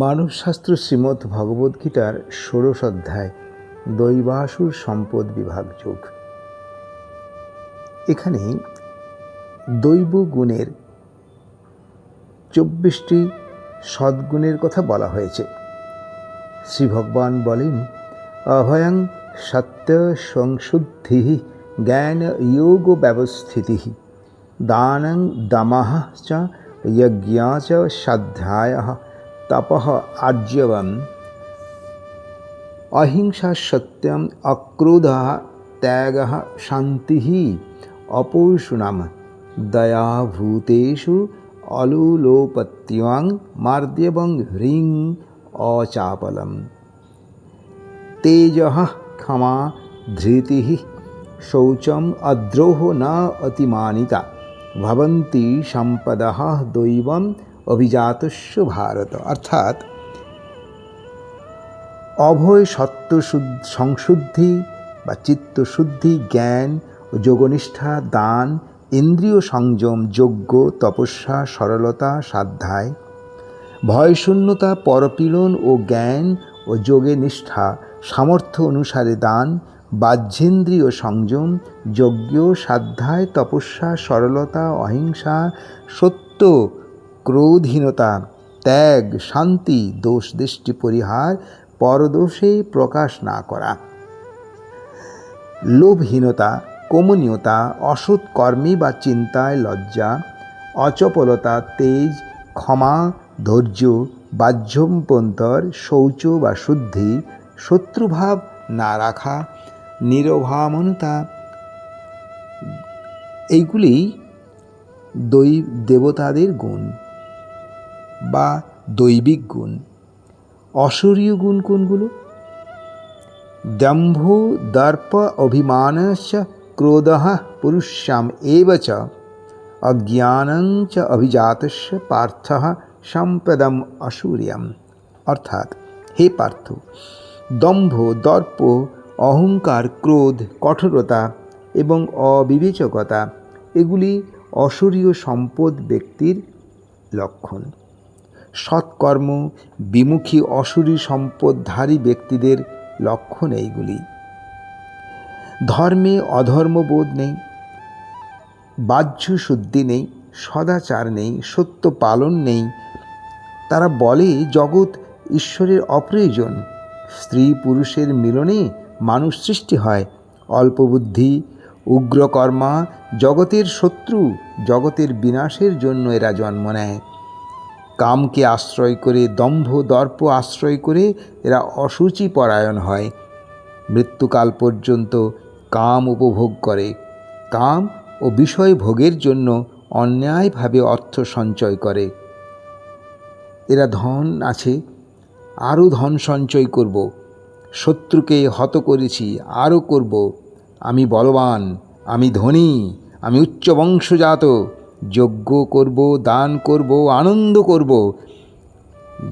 মানবশাস্ত্র শ্রীমদ্ শ্রীমৎ ভগবদ্গীতার ষোড়শ অধ্যায়, দৈবাসুর সম্পদ বিভাগ যোগ। এখানে দৈব গুণের চব্বিশটি সদ্গুণের কথা বলা হয়েছে। শ্রী ভগবান বলেন, অভয়ং সত্য সংশুদ্ধি জ্ঞান যোগ ব্যবস্থিতি, দানং দমঃ চ যজ্ঞা চ, সাধ্যায়। तप आज्यवम। अहिंसा सत्यम अक्रोध त्याग शांति ही दया भूतेषु अलुलोपत्यवांग मार्द्यवं ह्री अचापलम। तेज क्षमा धृति शौचम अद्रोह न अतिमानिता। भवन्ति संपद दैवं অভিজাতস্য ভারত। অর্থাৎ অভয় সত্য সংশুদ্ধি বা চিত্তশুদ্ধি, জ্ঞান ও যোগনিষ্ঠা, দান, ইন্দ্রিয় সংযম যোগ্য তপস্যা, সরলতা, সাধ্যায়, ভয়শূন্যতা, পরপীড়ন ও জ্ঞান ও যোগে নিষ্ঠা, সামর্থ্য অনুসারে দান, বাহ্যেন্দ্রিয় সংযম, যজ্ঞ, সাধ্যায়, তপস্যা, সরলতা, অহিংসা, সত্য ক্রোধহীনতা, ত্যাগ, শান্তি, দোষ, দৃষ্টি, পরিহার, পরদোষে প্রকাশ না করা। লোভহীনতা, কমনীয়তা, অসৎ কর্মে বা চিন্তায় লজ্জা, অচপলতা, তেজ, ক্ষমা, ধৈর্য, বাহ্যম্পন্তর, শৌচ বা শুদ্ধি, শত্রুভাব না রাখা, নিরভামনতা, এইগুলি দৈব দেবতাদের গুণ। বা দৈবিক গুণ। অসূরীয় গুণ কোনগুলো? দম্ভ দর্প অভিমানশ্চ ক্রোধ পুরুষাম এব চ। অজ্ঞানং চ অভিজাতস্য পার্থ সম্পদম অসূর্যম অর্থাৎ, হে পার্থ, দম্ভ দর্প অহংকার ক্রোধ কঠোরতা এবং অবিবেচকতা, এগুলি অসূরীয় সম্পদ ব্যক্তির লক্ষণ। সৎকর্ম, বিমুখী অসুরী সম্পদধারী ব্যক্তিদের লক্ষণ এইগুলি। ধর্মে অধর্মবোধ নেই বাহ্য শুদ্ধি নেই, সদাচার নেই, সত্য পালন নেই। তারা বলে, জগৎ ঈশ্বরের অপ্রয়োজন। স্ত্রী পুরুষের মিলনে মানুষ সৃষ্টি হয়, অল্পবুদ্ধি, উগ্রকর্মা জগতের শত্রু, জগতের বিনাশের জন্য এরা জন্ম নেয়। কামকে আশ্রয় করে, দম্ভ দর্প আশ্রয় করে এরা অসুচি পরায়ণ হয়। মৃত্যুকাল পর্যন্ত কাম উপভোগ করে। কাম ও বিষয় ভোগের জন্য অন্যায়ভাবে অর্থ সঞ্চয় করে। এরা ধন আছে, আরও ধন সঞ্চয় করব। শত্রুকে হত করেছি, আরও করব। আমি বলবান, আমি ধনী, আমি উচ্চ বংশজাত যজ্ঞ করব, দান করব, আনন্দ করব।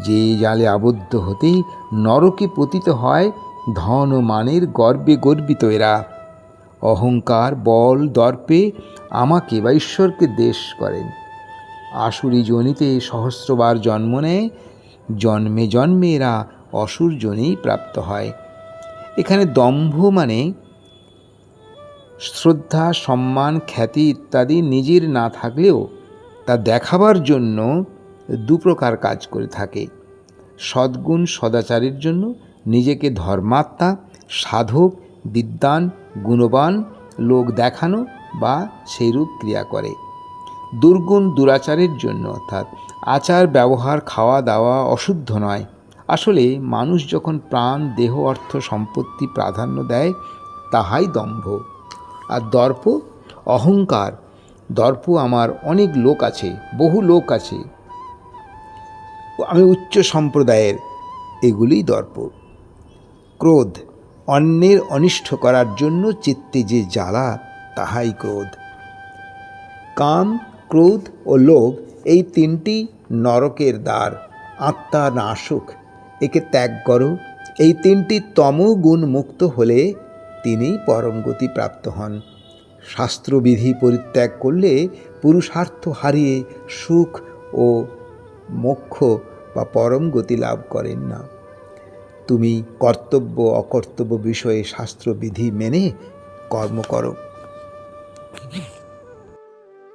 যে জালে আবদ্ধ হতেই নরকে পতিত হয়, ধন ও মানের গর্বে গর্বিত এরা। অহংকার, বল, দর্পে আমাকে বা ঈশ্বরকে দেশ করেন। আসুরি জনিতে সহস্রবার জন্ম নেয়, জন্মে জন্মে এরা অসুর জনেই প্রাপ্ত হয়। এখানে দম্ভ মানে শ্রদ্ধা, সম্মান, খ্যাতি ইত্যাদি নিজের না থাকলেও তা দেখাবার জন্য দুপ্রকার কাজ করে থাকে। সদ্গুণ সদাচারের জন্য নিজেকে ধর্মাত্মা, সাধক বিদ্যান গুণবান, লোক দেখানো বা সেইরূপ ক্রিয়া করে। দুর্গুণ দুরাচারের জন্য অর্থাৎ আচার, ব্যবহার, খাওয়া দাওয়া অশুদ্ধ নয়। আসলে মানুষ যখন প্রাণ, দেহ, অর্থ, সম্পত্তি প্রাধান্য দেয়, তাহাই দম্ভ। আর দর্প, অহংকার। দর্প আমার অনেক লোক আছে, বহু লোক আছে। আমি উচ্চ সম্প্রদায়ের এগুলিই দর্প। ক্রোধ, অন্যের অনিষ্ট করার জন্য চিত্তে যে জ্বালা, তাহাই ক্রোধ। কাম, ক্রোধ ও লোভ এই তিনটি নরকের দ্বার, আত্মা নাশক, একে ত্যাগ করো। এই তিনটি তমগুণ মুক্ত হলে তিনি পরম গতি প্রাপ্ত হন। শাস্ত্রবিধি পরিত্যাগ করলে পুরুষার্থ হারিয়ে সুখ ও মোক্ষ বা পরম গতি লাভ করেন না। তুমি কর্তব্য অকর্তব্য বিষয়ে শাস্ত্রবিধি মেনে কর্ম করো।